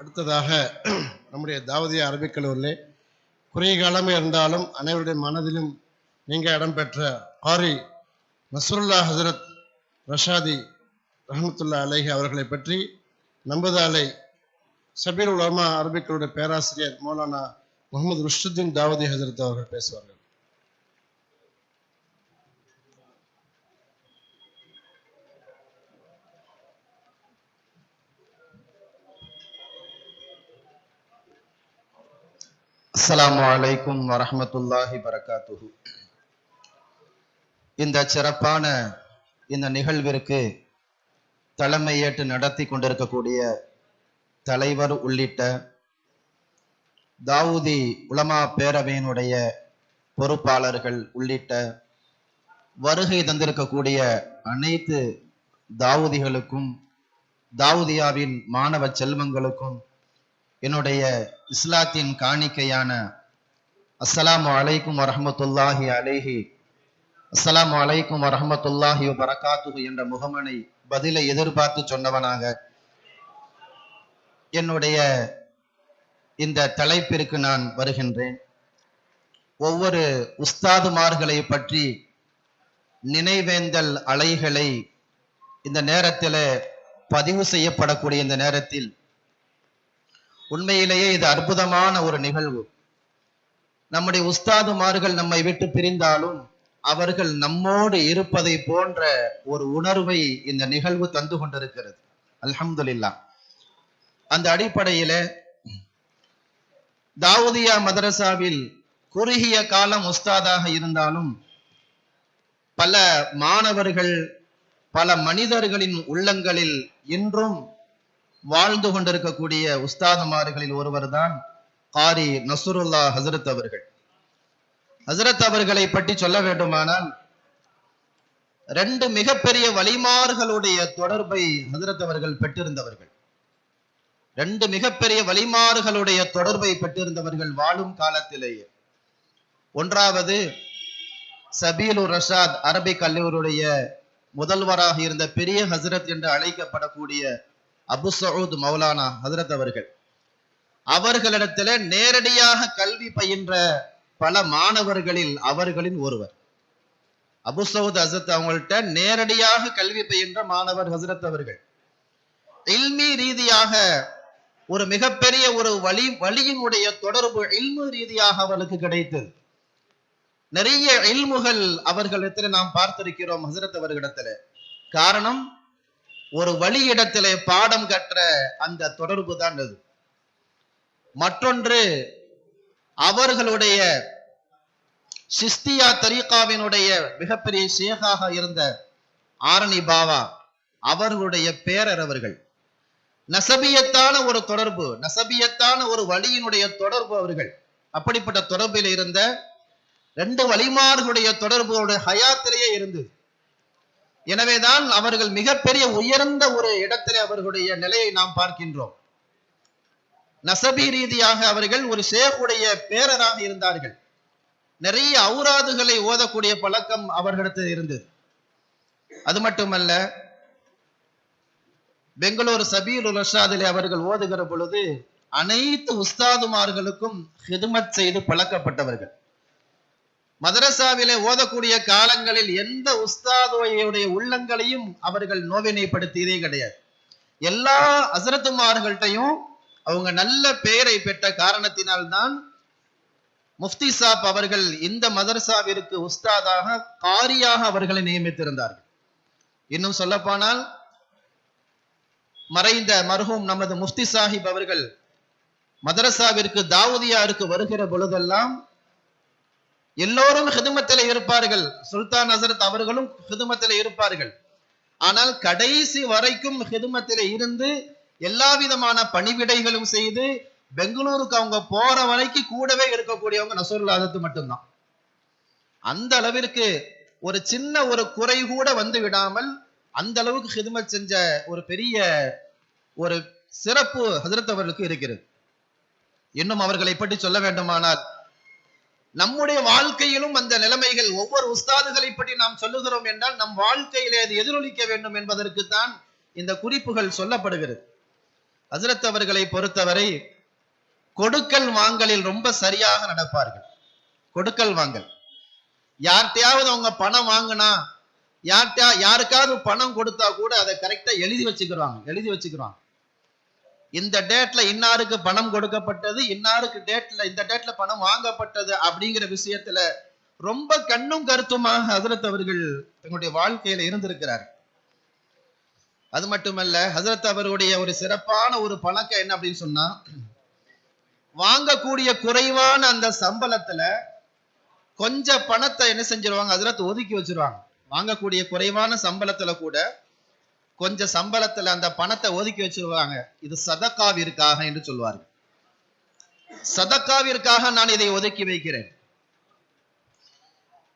அடுத்ததாக நம்முடைய தாவதிய அரபிக் கல்லூரிலே குறுகிய காலமே இருந்தாலும் அனைவருடைய மனதிலும் நீங்கள் இடம்பெற்ற ஆரி நஸ்ருல்லா ஹசரத் ரஷாதி ரஹமத்துல்லா அலைஹி அவர்களை பற்றி நம்பதாலை சபீர் உலமா அரபிக்களுடைய பேராசிரியர் மௌலானா முகமது ருஷ்துத்தீன் தாவதி ஹசரத் அவர்கள் பேசுவார்கள். அஸ்லாம் வலைக்கும் வரமத்துல்லாஹி வரகாத்துஹு. இந்த சிறப்பான இந்த நிகழ்விற்கு தலைமையேற்று நடத்தி கொண்டிருக்கக்கூடிய தலைவர் உள்ளிட்ட தாவூதி உலமா பேரவையினுடைய பொறுப்பாளர்கள் உள்ளிட்ட வருகை தந்திருக்கக்கூடிய அனைத்து தாவூதிகளுக்கும் தாவூதியாவின் மாணவ செல்வங்களுக்கும் என்னுடைய இஸ்லாத்தின் காணிக்கையான அஸ்ஸலாமு அலைக்கும் வரஹ்மத்துல்லாஹி அலேஹி அஸ்ஸலாமு அலைக்கும் வரஹ்மத்துல்லாஹி வரகாத்துஹு என்ற முகமனை பதிலை எதிர்பார்த்து சொன்னவனாக என்னுடைய இந்த தலைப்பிற்கு நான் வருகின்றேன். ஒவ்வொரு உஸ்தாதுமார்களை பற்றி நினைவேந்தல் அலைகளை இந்த நேரத்தில் பதிவு செய்யப்படக்கூடிய இந்த நேரத்தில் உண்மையிலேயே இது அற்புதமான ஒரு நிகழ்வு. நம்முடைய உஸ்தாதுமார்கள் நம்மை விட்டு பிரிந்தாலும் அவர்கள் நம்மோடு இருப்பதை போன்ற ஒரு உணர்வை இந்த நிகழ்வு தந்து கொண்டிருக்கிறது. அல்ஹம்துல்லா அந்த அடிப்படையில தாவூதியா மதரசாவில் குறுகிய காலம் உஸ்தாதாக இருந்தாலும் பல மாணவர்கள் பல மனிதர்களின் உள்ளங்களில் இன்றும் வாழ்ந்து கொண்டிருக்கக்கூடிய உஸ்தாதுமார்களில் ஒருவர் தான் காரி நசுருல்லா ஹசரத் அவர்கள். ஹசரத் அவர்களை பற்றி சொல்ல வேண்டுமானால் ரெண்டு மிகப்பெரிய வலிமார்களுடைய தொடர்பை ஹசரத் அவர்கள் பெற்றிருந்தவர்கள். ரெண்டு மிகப்பெரிய வலிமார்களுடைய தொடர்பை பெற்றிருந்தவர்கள் வாழும் காலத்திலேயே. ஒன்றாவது சபீலு ரஷாத் அரபிக் கல்லூரியுடைய முதல்வராக இருந்த பெரிய ஹசரத் என்று அழைக்கப்படக்கூடிய அபு சவுத் மௌலானா ஹசரத் அவர்கள். அவர்களிடத்துல நேரடியாக கல்வி பயின்ற பல மாணவர்களில் அவர்களின் ஒருவர். அபு சவுத் ஹசரத் அவங்கள்ட்ட நேரடியாக கல்வி பயின்ற மாணவர் ஹசரத் அவர்கள். இல்மி ரீதியாக ஒரு மிகப்பெரிய ஒரு வழி வழியினுடைய தொடர்பு இல்மு ரீதியாக அவர்களுக்கு கிடைத்தது. நிறைய இல்முகள் அவர்களிடத்துல நாம் பார்த்திருக்கிறோம் ஹசரத் அவர்களிடத்துல. காரணம் ஒரு வழியிடத்திலே பாடம் கற்ற அந்த தொடர்பு தான் அது. மற்றொன்று அவர்களுடைய சிஸ்தியா தரீகாவினுடைய மிகப்பெரிய ஷேகாக இருந்த ஆரணி பாவா அவர்களுடைய பேரர் அவர்கள். நசபியத்தான ஒரு தொடர்பு நசபியத்தான ஒரு வழியினுடைய தொடர்பு அவர்கள். அப்படிப்பட்ட தொடர்பில் இருந்த ரெண்டு வழிமார்களுடைய தொடர்பு அவருடைய ஹயாத்திலேயே இருந்தது எனவேதான் அவர்கள் மிகப்பெரிய உயர்ந்த ஒரு இடத்திலே அவர்களுடைய நிலையை நாம் பார்க்கின்றோம். நசபி ரீதியாக அவர்கள் ஒரு ஷேகுடைய பேரராக இருந்தார்கள். நிறைய அவுராதுகளை ஓதக்கூடிய பழக்கம் அவர்களிடத்தில் இருந்தது. அது மட்டுமல்ல பெங்களூர் சபீர் ரஷாதிலே அவர்கள் ஓதுகிற பொழுது அனைத்து உஸ்தாதுமார்களுக்கும் ஹிதுமத் செய்து பழக்கப்பட்டவர்கள். மதரசாவிலே ஓதக்கூடிய காலங்களில் எந்த உஸ்தாதுடைய உள்ளங்களையும் அவர்கள் நோவினைப்படுத்தியதே கிடையாது. எல்லா அசரத்துமார்கள்ட்டையும் அவங்க நல்ல பெயரை பெற்ற காரணத்தினால்தான் முஃப்தி சாப் அவர்கள் இந்த மதரசாவிற்கு உஸ்தாதாக காரியாக அவர்களை நியமித்திருந்தார்கள். இன்னும் சொல்லப்போனால் மறைந்த மருகும் நமது முஃப்தி சாஹிப் அவர்கள் மதரசாவிற்கு தாவூதியாருக்கு வருகிற பொழுதெல்லாம் எல்லோரும் ஹிதுமத்தில் இருப்பார்கள். சுல்தான் ஹசரத் அவர்களும் ஹிதுமத்தில் இருப்பார்கள். ஆனால் கடைசி வரைக்கும் ஹிதுமத்தில் இருந்து எல்லா விதமான பணிவிடைகளும் செய்து பெங்களூருக்கு அவங்க போற வரைக்கும் கூடவே இருக்கக்கூடியவங்க நசருல் ஆதத்து மட்டும்தான். அந்த அளவிற்கு ஒரு சின்ன ஒரு குறை கூட வந்து விடாமல் அந்த அளவுக்கு ஹிதுமத் செஞ்ச ஒரு பெரிய ஒரு சிறப்பு ஹசரத் அவர்களுக்கு இருக்கிறது. இன்னும் அவர்களை பற்றி சொல்ல வேண்டுமானால் நம்முடைய வாழ்க்கையிலும் அந்த நிலைமைகள் ஒவ்வொரு உஸ்தாதுகளை பற்றி நாம் சொல்லுகிறோம் என்றால் நம் வாழ்க்கையிலே அது எதிரொலிக்க வேண்டும் என்பதற்கு தான் இந்த குறிப்புகள் சொல்லப்படுகிறது. ஹசரத் அவர்களை பொறுத்தவரை கொடுக்கல் வாங்கலில் ரொம்ப சரியாக நடப்பார்கள். கொடுக்கல் வாங்கல். யார்கிட்டயாவது அவங்க பணம் வாங்கினா யார்கிட்ட யாருக்காவது பணம் கொடுத்தா கூட அதை கரெக்டா எழுதி வச்சுக்கிறாங்க எழுதி வச்சுக்கிறாங்க. இந்த டேட்ல இன்னாருக்கு பணம் கொடுக்கப்பட்டது இன்னாருக்கு டேட்ல இந்த டேட்ல பணம் வாங்கப்பட்டது அப்படிங்கிற விஷயத்துல ரொம்ப கண்ணும் கருத்துமாக ஹசரத் அவர்கள் தங்களுடைய வாழ்க்கையில இருந்திருக்கிறார். அது மட்டுமல்ல ஹசரத் அவருடைய ஒரு சிறப்பான ஒரு பழக்கம் என்ன அப்படின்னு சொன்னா வாங்கக்கூடிய குறைவான அந்த சம்பளத்துல கொஞ்சம் பணத்தை என்ன செஞ்சிருவாங்க? ஹசரத் ஒதுக்கி வச்சிருவாங்க. வாங்கக்கூடிய குறைவான சம்பளத்துல கூட கொஞ்சம் சம்பளத்துல அந்த பணத்தை ஒதுக்கி வச்சிருவாங்க. இது சதக்காவிற்காக என்று சொல்வார்கள். சதக்காவிற்காக நான் இதை ஒதுக்கி வைக்கிறேன்.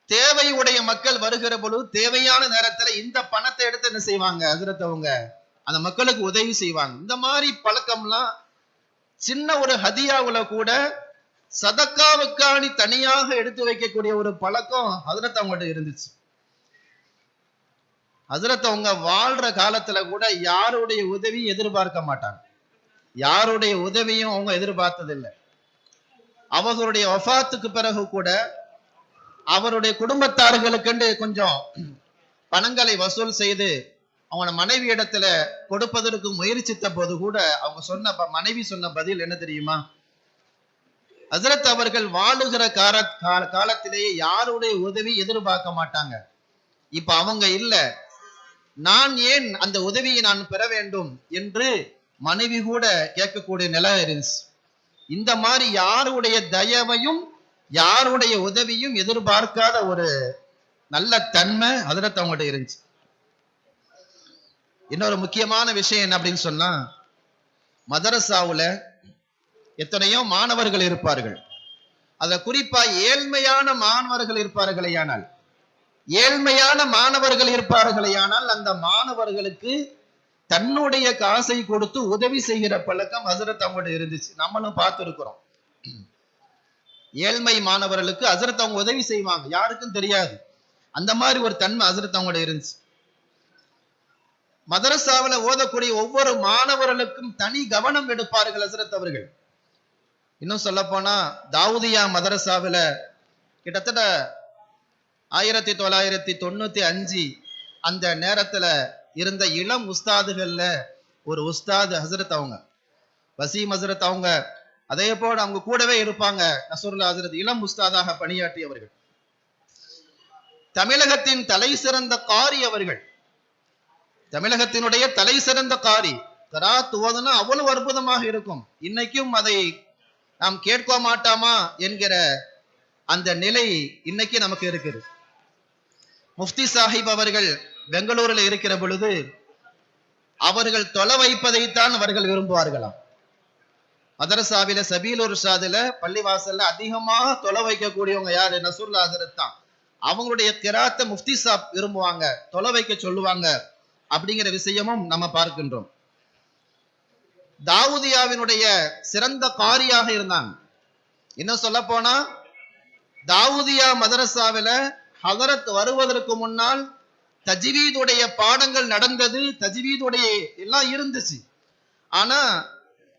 தேவை உடைய மக்கள் வருகிற பொழுது தேவையான நேரத்துல இந்த பணத்தை எடுத்து என்ன செய்வாங்க? அதிரத்தவங்க அந்த மக்களுக்கு உதவி செய்வாங்க. இந்த மாதிரி பழக்கம்லாம் சின்ன ஒரு ஹதியாவுல கூட சதக்காவுக்காணி தனியாக எடுத்து வைக்கக்கூடிய ஒரு பழக்கம் ஹசரத் இருந்துச்சு. ஹசரத் அவங்க வாழ்ற காலத்துல கூட யாருடைய உதவியும் எதிர்பார்க்க மாட்டாங்க. யாருடைய உதவியும் அவங்க எதிர்பார்த்ததில்லை. அவர்களுடைய ஒஃபாத்துக்கு பிறகு கூட அவருடைய குடும்பத்தார்களுக்கென்று கொஞ்சம் பணங்களை வசூல் செய்து அவங்களோட மனைவி இடத்துல கொடுப்பதற்கு முயற்சித்த போது கூட அவங்க சொன்ன ப- மனைவி சொன்ன பதில் என்ன தெரியுமா? ஹசரத் அவர்கள் வாழுகிற கால கால- காலத்திலேயே யாருடைய உதவி எதிர்பார்க்க மாட்டாங்க. இப்ப அவங்க இல்லை. நான் ஏன் அந்த உதவியை நான் பெற வேண்டும் என்று மனைவி கூட கேட்கக்கூடிய நிலை இருந்துச்சு. இந்த மாதிரி யாருடைய தயவையும் யாருடைய உதவியும் எதிர்பார்க்காத ஒரு நல்ல தன்மை ஹதரத் அவங்கள்ட்ட இருந்துச்சு. இன்னொரு முக்கியமான விஷயம் என்ன அப்படின்னு சொன்னா மதரசாவுல எத்தனையோ மாணவர்கள் இருப்பார்கள். அதை குறிப்பா ஏழ்மையான மாணவர்கள் இருப்பார்களேயானால் ஏழ்மையான மாணவர்கள் இருப்பார்களேயானால் அந்த மாணவர்களுக்கு தன்னுடைய காசை கொடுத்து உதவி செய்கிற பழக்கம் ஹசரத் அவங்கள்ட்ட இருந்துச்சு. நம்மளும் பார்த்திருக்கிறோம். ஏழ்மை மாணவர்களுக்கு ஹசரத் அவங்க உதவி செய்வாங்க. யாருக்கும் தெரியாது. அந்த மாதிரி ஒரு தன்மை ஹசரத் அவங்கள்ட்ட இருந்துச்சு. மதரசாவுல ஓதக்கூடிய ஒவ்வொரு மாணவர்களுக்கும் தனி கவனம் எடுப்பார்கள் ஹசரத் அவர்கள். இன்னும் சொல்ல போனா தாவூதியா மதரசாவுல கிட்டத்தட்ட ஆயிரத்தி தொள்ளாயிரத்தி தொண்ணூத்தி அஞ்சு அந்த நேரத்துல இருந்த இளம் உஸ்தாதுகள்ல ஒரு உஸ்தாது ஹசரத் அவங்க. வசீம் ஹசரத் அவங்க அதே போல அவங்க கூடவே இருப்பாங்க நசருல்லா ஹசரத் இளம் உஸ்தாதாக பணியாற்றியவர்கள். தமிழகத்தின் தலை சிறந்த காரி அவர்கள். தமிழகத்தினுடைய தலை சிறந்த காரி. கராத் ஓதுனா அவ்வளவு அற்புதமாக இருக்கும். இன்னைக்கும் அதை நாம் கேட்க மாட்டாமா என்கிற அந்த நிலை இன்னைக்கு நமக்கு இருக்குது. முஃப்தி சாஹிப் அவர்கள் பெங்களூரில் இருக்கிற பொழுது அவர்கள் தொலை வைப்பதைத்தான் அவர்கள் விரும்புவார்களாம். மதரசாவில சபீலூர் சாதுல பள்ளிவாசல்ல அதிகமாக தொலை வைக்கக்கூடியவங்க யாரு? நசூர்ல ஹசரத் தான். அவங்களுடைய கிராத்த முஃப்தி சாப் விரும்புவாங்க. தொலை வைக்க சொல்லுவாங்க அப்படிங்கிற விஷயமும் நம்ம பார்க்கின்றோம். தாவூதியாவினுடைய சிறந்த காரியாக இருந்தாங்க. இன்னும் சொல்ல போனா தாவூதியா மதரசாவில ஹதரத் வருவதற்கு முன்னால் தஜ்வீதுடைய பாடங்கள் நடந்தது தஜ்வீதுடைய எல்லாம் இருந்துச்சு. ஆனா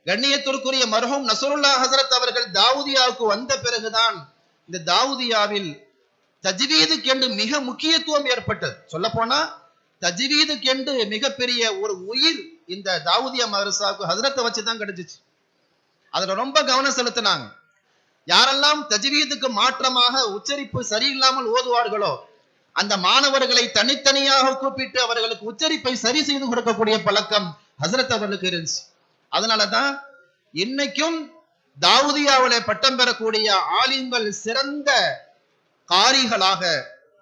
கண்ணியத்திற்குரிய மர்ஹூம் நசருல்லா ஹசரத் அவர்கள் தாவூதியாவுக்கு வந்த பிறகுதான் இந்த தாவூதியாவில் தஜ்வீதுக்கென்று மிக முக்கியத்துவம் ஏற்பட்டது. சொல்ல போனா தஜ்வீதுக்கென்று மிகப்பெரிய ஒரு உயிர் இந்த தாவூதியா மதரசாவுக்கு ஹசரத்தை வச்சுதான் கிடைச்சிச்சு. அதுல ரொம்ப கவனம் செலுத்தினாங்க. யாரெல்லாம் தஜ்வீதுக்கு மாற்றமாக உச்சரிப்பு சரியில்லாமல் ஓதுவார்களோ அந்த மாணவர்களை தனித்தனியாக கூப்பிட்டு அவர்களுக்கு உச்சரிப்பை சரி செய்து கொடுக்கக்கூடிய பழக்கம் ஹசரத் அவர்களுக்கு இருந்துச்சு. அதனாலதான் இன்னைக்கும் தாவூதியாவில பட்டம் பெறக்கூடிய ஆலிம்கள் சிறந்த காரிகளாக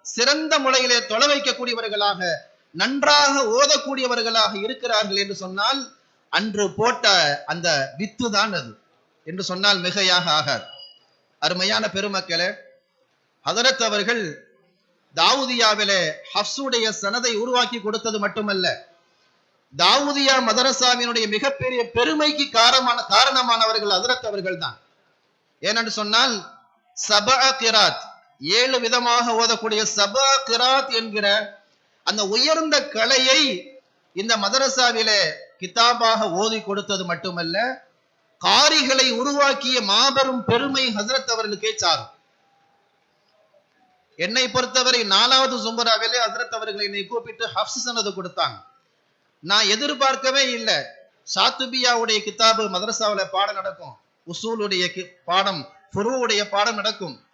சிறந்த முறையிலே தொலை வைக்கக்கூடியவர்களாக நன்றாக ஓதக்கூடியவர்களாக இருக்கிறார்கள் என்று சொன்னால் அன்று போட்ட அந்த வித்து தான் அது. என்று சொன்னால் மிகையாக ஆகாது. அருமையான பெருமக்களே ஹதரத் அவர்கள் தாவூதியாவிலே ஹப்ஸுடைய சனதை உருவாக்கி கொடுத்தது மட்டுமல்ல தாவூதியா மதரசாவினுடைய மிகப்பெரிய பெருமைக்கு காரணமான காரணமானவர்கள் ஹதரத் அவர்கள் தான் ஏனென்று சொன்னால் சபா கிராத் ஏழு விதமாக ஓதக்கூடிய சபா கிராத் என்கிற அந்த உயர்ந்த கலையை இந்த மதரசாவிலே கிதாபாக ஓதி கொடுத்தது மட்டுமல்ல காரிகளை உருவாக்கிய மாபெரும் பெருமை ஹசரத் அவர்களுக்கே சாரும் என்னை பொறுத்தவரை நாலாவது சும்பராவிலே ஹசரத் அவர்கள் என்னை கூப்பிட்டு ஹப்ஸ் சனது கொடுத்தாங்க. நான் எதிர்பார்க்கவே இல்லை. சாத்துபியாவுடைய கிதாபு மதரசாவுல பாடம் நடக்கும். உசூலுடைய கி- பாடம் ஃபுருவுடைய பாடம் நடக்கும்.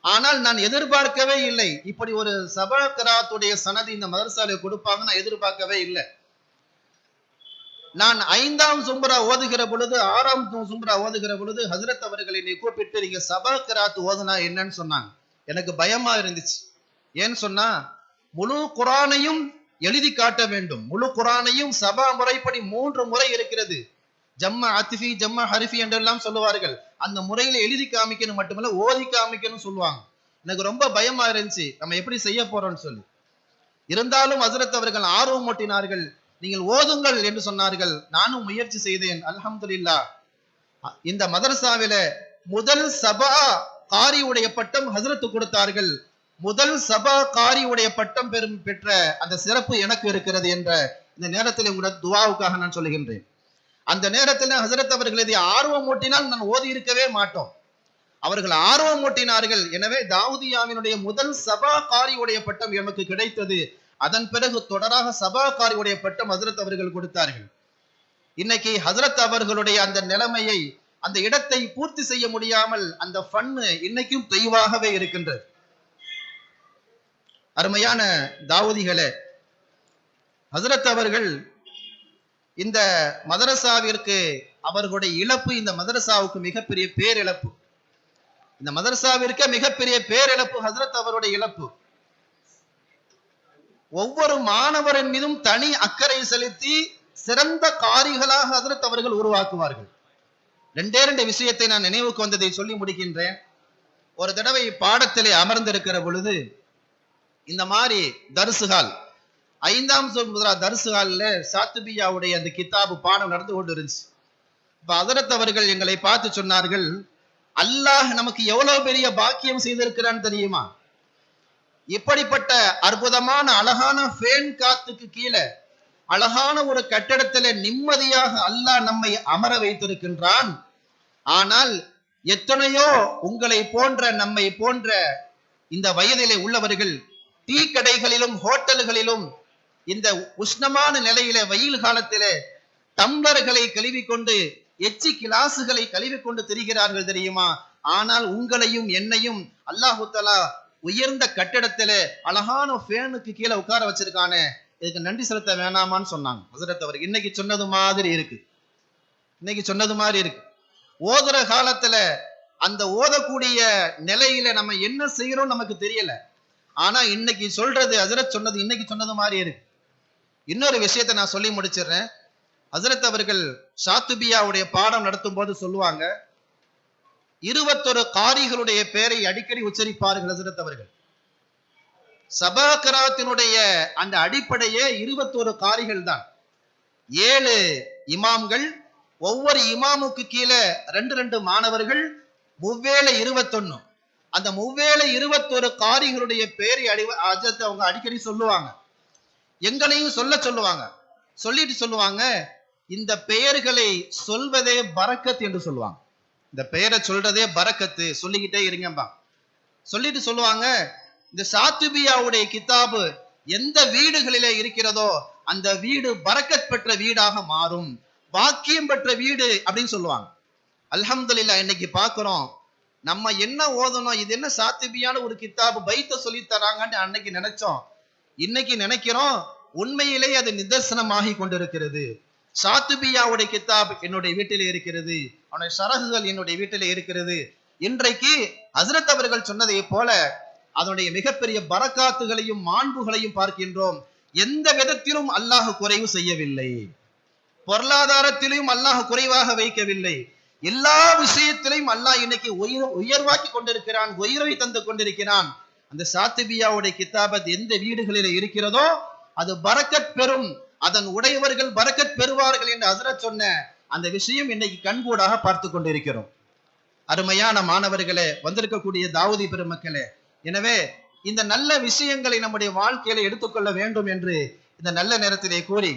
ஆனால் நான் எதிர்பார்க்கவே இல்லை. இப்படி ஒரு சபா கராத்துடைய இந்த மதரசாவில் கொடுப்பாங்க நான் எதிர்பார்க்கவே இல்லை. நான் ஐந்தாம் சும்பரா ஓதுகிற பொழுது ஆறாம் சும்பரா ஓதுகிற பொழுது ஹசரத் அவர்களை நீ கூப்பிட்டு நீங்க சபா கிராத் ஓதுனா என்னன்னு சொன்னாங்க. எனக்கு பயமா இருந்துச்சு. ஏன்னு சொன்னா முழு குரானையும் எழுதி காட்ட வேண்டும். முழு குரானையும் சபா முறைப்படி மூன்று முறை இருக்கிறது. ஜம்ம அத்திஃபி ஜம்ம ஹரிஃபி என்றெல்லாம் சொல்லுவார்கள். அந்த முறையில எழுதி காமிக்கணும் மட்டுமல்ல ஓதி காமிக்கணும் சொல்லுவாங்க. எனக்கு ரொம்ப பயமா இருந்துச்சு. நம்ம எப்படி செய்ய போறோம்னு சொல்லி. இருந்தாலும் ஹசரத் அவர்கள் ஆர்வம் மூட்டினார்கள் நீங்கள் ஓதுங்கள் என்று சொன்னார்கள். நானும் முயற்சி செய்தேன். அல்ஹம்துல்லா இந்த மதரசாவில முதல் சபா காரி உடைய பட்டம் ஹசரத்து கொடுத்தார்கள். முதல் சபா காரி உடைய பட்டம் பெறும் பெற்ற அந்த சிறப்பு எனக்கு இருக்கிறது என்ற இந்த நேரத்தில் உங்களோட துவாவுக்காக நான் சொல்லுகின்றேன். அந்த நேரத்தில் ஹசரத் அவர்கள் இதை ஆர்வம் மூட்டினால் நான் ஓதி இருக்கவே மாட்டோம். அவர்கள் ஆர்வம் மூட்டினார்கள் எனவே தாவூதியாவினுடைய முதல் சபா காரியுடைய பட்டம் எமக்கு கிடைத்தது. அதன் பிறகு தொடராக சபா காரியுடைய பட்டம் ஹசரத் அவர்கள் கொடுத்தார்கள். இன்னைக்கு ஹசரத் அவர்களுடைய அந்த நிலைமையை அந்த இடத்தை பூர்த்தி செய்ய முடியாமல் அந்த ஃபன்னு இன்னைக்கும் தெய்வாகவே இருக்கின்றது. அருமையான தாவூதிகளே ஹசரத் அவர்கள் இந்த மதரசாவிற்கு அவர்களுடைய இழப்பு இந்த மதரசாவுக்கு மிகப்பெரிய பேரிழப்பு. இந்த மதரசாவிற்கு மிகப்பெரிய பேரிழப்பு ஹசரத் அவருடைய இழப்பு. ஒவ்வொரு மாணவரின் மீதும் தனி அக்கறை செலுத்தி சிறந்த காரிகளாக அதற்கு அவர்கள் உருவாக்குவார்கள். ரெண்டே ரெண்டு விஷயத்தை நான் நினைவுக்கு வந்ததை சொல்லி முடிக்கின்றேன். ஒரு தடவை பாடத்திலே அமர்ந்திருக்கிற பொழுது இந்த மாதிரி தரிசுகால் ஐந்தாம் முதலா தரிசுகாலில் சாத்துபியாவுடைய அந்த கிதாபு பாடம் நடந்து கொண்டு இருந்துச்சு இப்ப அதரத் அவர்கள் எங்களை பார்த்து சொன்னார்கள் அல்லாஹ் நமக்கு எவ்வளவு பெரிய பாக்கியம் செய்திருக்கிறான்னு தெரியுமா? இப்படிப்பட்ட அற்புதமான அழகான ஃபேன் காத்துக்கு கீழே அழகான ஒரு கட்டிடத்துல நிம்மதியாக அல்லாஹ் நம்மை அமர வைத்திருக்கின்றான். ஆனால் எத்தனையோ உங்களை போன்ற நம்மை போன்ற இந்த வயதிலே உள்ளவர்கள் டீ கடைகளிலும் ஹோட்டல்களிலும் இந்த உஷ்ணமான நிலையில வெயில் காலத்திலே டம்ளர்களை கழுவிக்கொண்டு எச்சி கிளாசுகளை கழுவிக்கொண்டு திரிகிறார்கள் தெரியுமா? ஆனால் உங்களையும் என்னையும் அல்லாஹு தலா உயர்ந்த கட்டிடத்துல அழகான ஃபேனுக்கு கீழே உட்கார வச்சிருக்கானே இதுக்கு நன்றி செலுத்த வேணாமான்னு சொன்னாங்க. ஹசரத் அவர் இன்னைக்கு சொன்னது மாதிரி இருக்கு. இன்னைக்கு சொன்னது மாதிரி இருக்கு. ஓதுற காலத்துல அந்த ஓதக்கூடிய நிலையில நம்ம என்ன செய்யறோம் நமக்கு தெரியல. ஆனா இன்னைக்கு சொல்றது ஹசரத் சொன்னது இன்னைக்கு சொன்னது மாதிரி இருக்கு. இன்னொரு விஷயத்த நான் சொல்லி முடிச்சிடுறேன். ஹசரத் அவர்கள் ஷாத்துபியாவுடைய பாடம் நடத்தும் போது சொல்லுவாங்க இருபத்தொரு காரிகளுடைய பெயரை அடிக்கடி உச்சரிப்பார்கள் ஹசரத் அவர்கள். சபாகராத்தினுடைய அந்த அடிப்படையே இருபத்தொரு காரிகள் தான். ஏழு இமாம்கள் ஒவ்வொரு இமாமுக்கு கீழே ரெண்டு ரெண்டு மாணவர்கள் முவ்வேளை இருபத்தொன்னு. அந்த முவ்வேளை இருபத்தொரு காரிகளுடைய பெயரை அடி அவங்க அடிக்கடி சொல்லுவாங்க. எங்களையும் சொல்ல சொல்லுவாங்க. சொல்லிட்டு சொல்லுவாங்க. இந்த பெயர்களை சொல்வதே பறக்கத் என்று சொல்லுவாங்க. இந்த பெயரை சொல்றதே பரக்கத்து சொல்லிக்கிட்டே இருங்கம்பா. சொல்லிட்டு சொல்லுவாங்க இந்த சாத்துபியாவுடைய கித்தாபு எந்த வீடுகளிலே இருக்கிறதோ அந்த வீடு பரக்கத் பெற்ற வீடாக மாறும். பாக்கியம் பெற்ற வீடு அப்படின்னு சொல்லுவாங்க. அல்ஹம்துல்லா இன்னைக்கு பாக்குறோம் நம்ம என்ன ஓதணும் இது என்ன சாத்திபியான ஒரு கித்தாபு பைத்த சொல்லி தராங்கன்னு அன்னைக்கு நினைச்சோம். இன்னைக்கு நினைக்கிறோம் உண்மையிலே அது நிதர்சனமாகி கொண்டிருக்கிறது. சாத்துபியாவுடைய கித்தாப் என்னுடைய வீட்டிலே இருக்கிறது. அவனுடைய சரகுகள் என்னுடைய வீட்டிலே இருக்கிறது. இன்றைக்கு ஹசரத் அவர்கள் சொன்னதை போல அதனுடைய மிகப்பெரிய பரக்காத்துகளையும் மாண்புகளையும் பார்க்கின்றோம். எந்த விதத்திலும் அல்லாஹ் குறைவு செய்யவில்லை. பொருளாதாரத்திலும் அல்லாஹ் குறைவாக வைக்கவில்லை. எல்லா விஷயத்திலையும் அல்லாஹ் இன்னைக்கு உயர் உயர்வாக்கி கொண்டிருக்கிறான் உயர்வை தந்து கொண்டிருக்கிறான். அந்த சாத்திபியாவுடைய கிதாபத் எந்த வீடுகளில் இருக்கிறதோ அது பரக்கத் பெறும். அதன் உடையவர்கள் பரக்கத் பெறுவார்கள் என்று ஹசரத் சொன்ன. அந்த விஷயம் இன்னைக்கு கண்கூடாக பார்த்து கொண்டிருக்கிறோம். அருமையான மாணவர்களே வந்திருக்கக்கூடிய தாவூதி பெருமக்களே எனவே இந்த நல்ல விஷயங்களை நம்முடைய வாழ்க்கையில எடுத்துக்கொள்ள வேண்டும் என்று இந்த நல்ல நேரத்திலே கூறி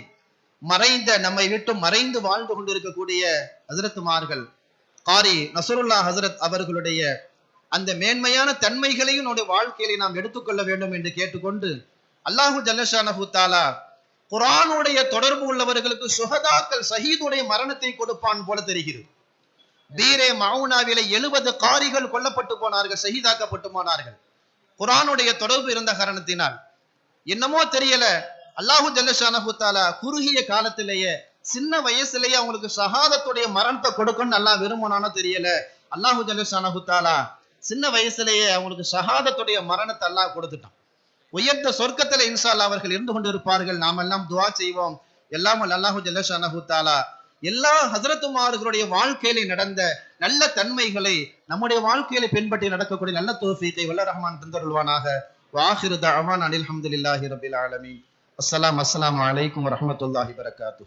மறைந்த நம்மை விட்டு மறைந்து வாழ்ந்து கொண்டிருக்கக்கூடிய ஹசரத்துமார்கள் காரி நசருல்லா ஹசரத் அவர்களுடைய அந்த மேன்மையான தன்மைகளையும் நம்முடைய வாழ்க்கையில நாம் எடுத்துக்கொள்ள வேண்டும் என்று கேட்டுக்கொண்டு அல்லாஹு ஜல்லஷானஹு தாலா குரானுடைய தொடர்பு உள்ளவர்களுக்கு சுகதாக்கள் சஹீதுடைய மரணத்தை கொடுப்பான் போல தெரிகிறது. பீரே மவுனாவிலே எழுபது காரிகள் கொல்லப்பட்டு போனார்கள் ஷஹீதாக்கப்பட்டு போனார்கள் குரானுடைய தொடர்பு இருந்த காரணத்தினால். என்னமோ தெரியல அல்லாஹு ஜல்லஷானஹு தாலா குறுகிய காலத்திலேயே சின்ன வயசுலயே அவங்களுக்கு சகாதத்துடைய மரணத்தை கொடுக்கணும்னு நல்லா விரும்பினானோ தெரியல. அல்லாஹூ ஜல்லஷானஹு தாலா சின்ன வயசுலயே அவங்களுக்கு சகாதத்துடைய மரணத்தை அல்லாஹ் கொடுத்துட்டான். உயர்ந்த சொர்க்கத்துல இன்சால் அவர்கள் இருந்து கொண்டிருப்பார்கள். நாம் எல்லாம் துவா செய்வோம். எல்லாம் அல்லாஹு ஜல்லஷானஹு தாலா எல்லா ஹசரத்துமார்களுடைய வாழ்க்கையில நடந்த நல்ல தன்மைகளை நம்முடைய வாழ்க்கையில பின்பற்றி நடக்கக்கூடிய நல்ல தோஃபீத்தை வல்ல ரஹ்மான் தந்தருள்வானாக. வாஹிரு தஅவான் அனில் அஹமதுல்லாஹி ரபில் ஆலமி அஸ்லாம் அஸ்லாம் அலைக்கும் வரமத்துல்லாஹி வரகாத்து